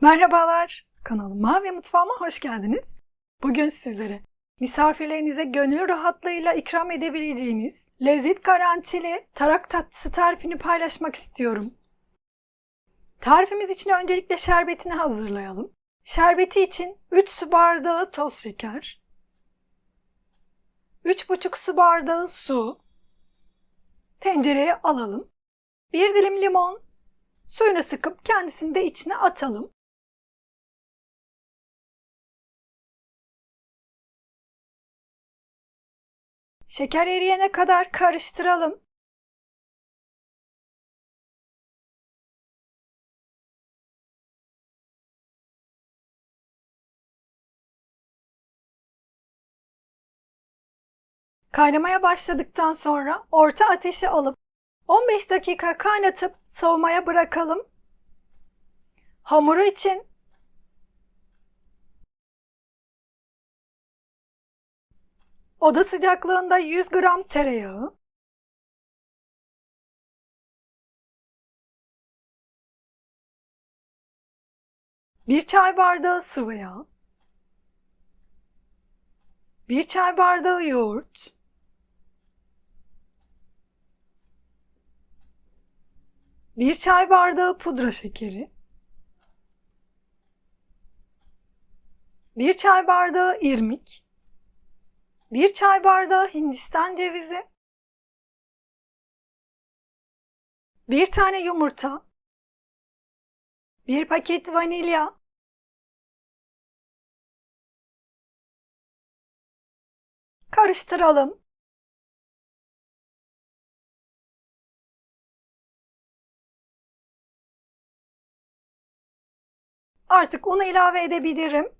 Merhabalar, kanalıma ve mutfağıma hoş geldiniz. Bugün sizlere misafirlerinize gönül rahatlığıyla ikram edebileceğiniz lezzet garantili tarak tatlısı tarifini paylaşmak istiyorum. Tarifimiz için öncelikle şerbetini hazırlayalım. Şerbeti için 3 su bardağı toz şeker, 3,5 su bardağı su, tencereye alalım. 1 dilim limon, suyunu sıkıp kendisini de içine atalım. Şeker eriyene kadar karıştıralım. Kaynamaya başladıktan sonra orta ateşe alıp 15 dakika kaynatıp soğumaya bırakalım. Hamuru için oda sıcaklığında 100 gram tereyağı, bir çay bardağı sıvı yağ, bir çay bardağı yoğurt, bir çay bardağı pudra şekeri, bir çay bardağı irmik, bir çay bardağı hindistan cevizi, bir tane yumurta, bir paket vanilya, karıştıralım. Artık unu ilave edebilirim.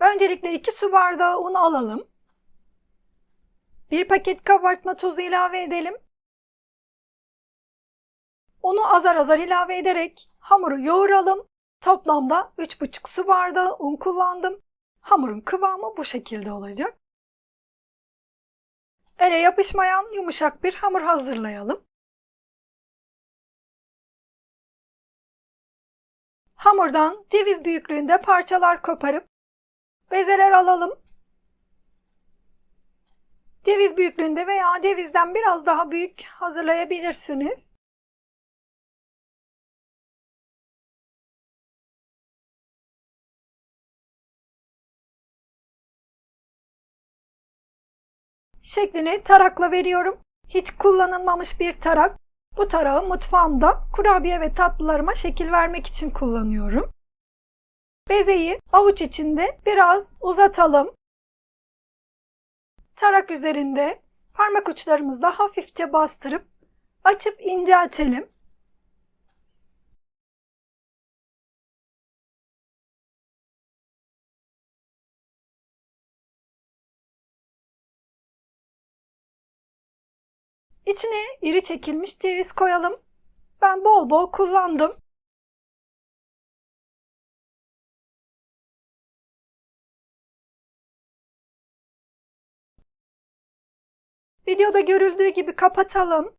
Öncelikle 2 su bardağı un alalım. Bir paket kabartma tozu ilave edelim. Unu azar azar ilave ederek hamuru yoğuralım. Toplamda 3,5 su bardağı un kullandım. Hamurun kıvamı bu şekilde olacak. Ele yapışmayan yumuşak bir hamur hazırlayalım. Hamurdan ceviz büyüklüğünde parçalar koparıp bezeler alalım. Ceviz büyüklüğünde veya cevizden biraz daha büyük hazırlayabilirsiniz. Şeklini tarakla veriyorum. Hiç kullanılmamış bir tarak. Bu tarağı mutfağımda kurabiye ve tatlılarıma şekil vermek için kullanıyorum. Bezeyi avuç içinde biraz uzatalım. Tarak üzerinde parmak uçlarımızla hafifçe bastırıp açıp inceltelim. İçine iri çekilmiş ceviz koyalım. Ben bol bol kullandım. Videoda görüldüğü gibi kapatalım.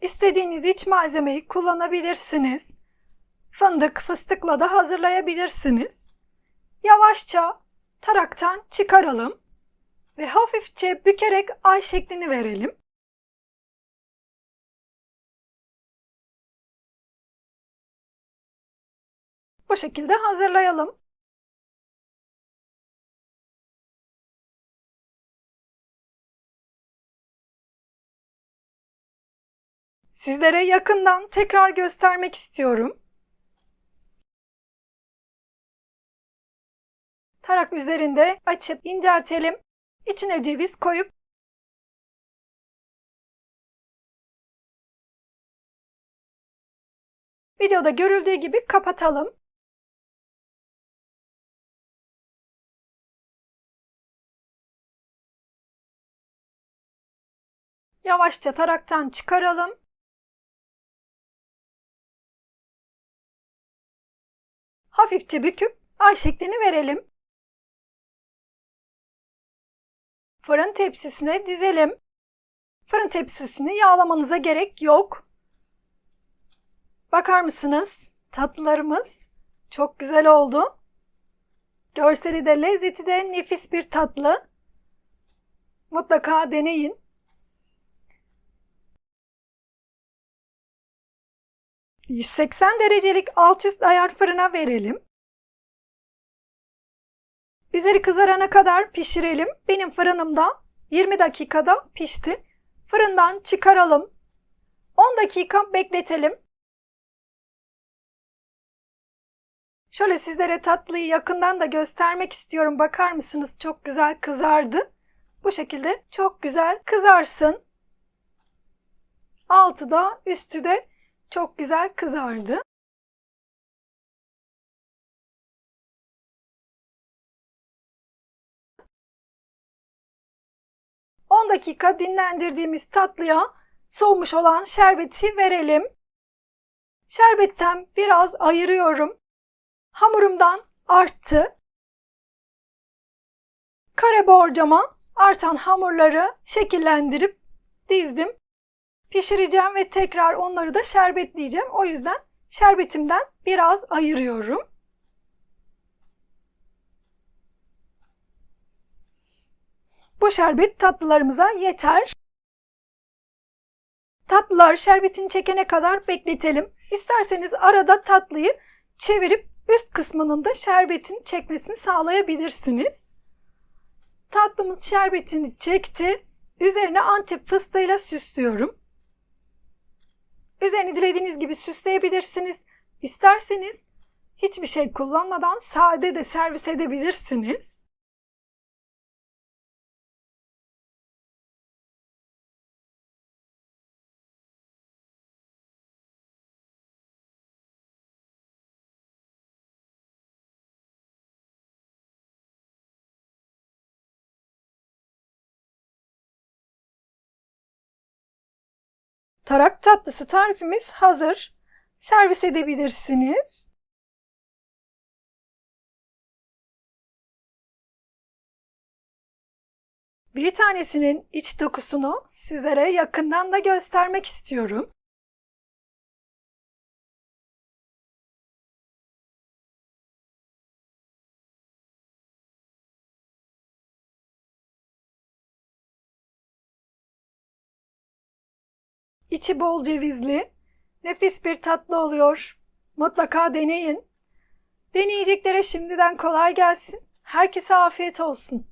İstediğiniz iç malzemeyi kullanabilirsiniz. Fındık, fıstıkla da hazırlayabilirsiniz. Yavaşça taraktan çıkaralım ve hafifçe bükerek ay şeklini verelim. Bu şekilde hazırlayalım. Sizlere yakından tekrar göstermek istiyorum. Tarak üzerinde açıp inceltelim. İçine ceviz koyup videoda görüldüğü gibi kapatalım. Yavaşça taraktan çıkaralım. Hafifçe büküp ay şeklini verelim. Fırın tepsisine dizelim. Fırın tepsisini yağlamanıza gerek yok. Bakar mısınız? Tatlılarımız çok güzel oldu. Görseli de lezzeti de nefis bir tatlı. Mutlaka deneyin. ...180 derecelik alt üst ayar fırına verelim. Üzeri kızarana kadar pişirelim. Benim fırınımda 20 dakikada pişti. Fırından çıkaralım. 10 dakika bekletelim. Şöyle sizlere tatlıyı yakından da göstermek istiyorum. Bakar mısınız? Çok güzel kızardı. Bu şekilde çok güzel kızarsın. Altı da üstü de çok güzel kızardı. Dakika dinlendirdiğimiz tatlıya soğumuş olan şerbeti verelim. Şerbetten biraz ayırıyorum. Hamurumdan arttı. Kare borcama artan hamurları şekillendirip dizdim. Pişireceğim ve tekrar onları da şerbetleyeceğim. O yüzden şerbetimden biraz ayırıyorum. Bu şerbet tatlılarımıza yeter. Tatlılar şerbetini çekene kadar bekletelim. İsterseniz arada tatlıyı çevirip üst kısmının da şerbetin çekmesini sağlayabilirsiniz. Tatlımız şerbetini çekti. Üzerine antep fıstığıyla süslüyorum. Üzerini dilediğiniz gibi süsleyebilirsiniz. İsterseniz hiçbir şey kullanmadan sade de servis edebilirsiniz. Tarak tatlısı tarifimiz hazır. Servis edebilirsiniz. Bir tanesinin iç dokusunu sizlere yakından da göstermek istiyorum. İçi bol cevizli, nefis bir tatlı oluyor. Mutlaka deneyin. Deneyeceklere şimdiden kolay gelsin. Herkese afiyet olsun.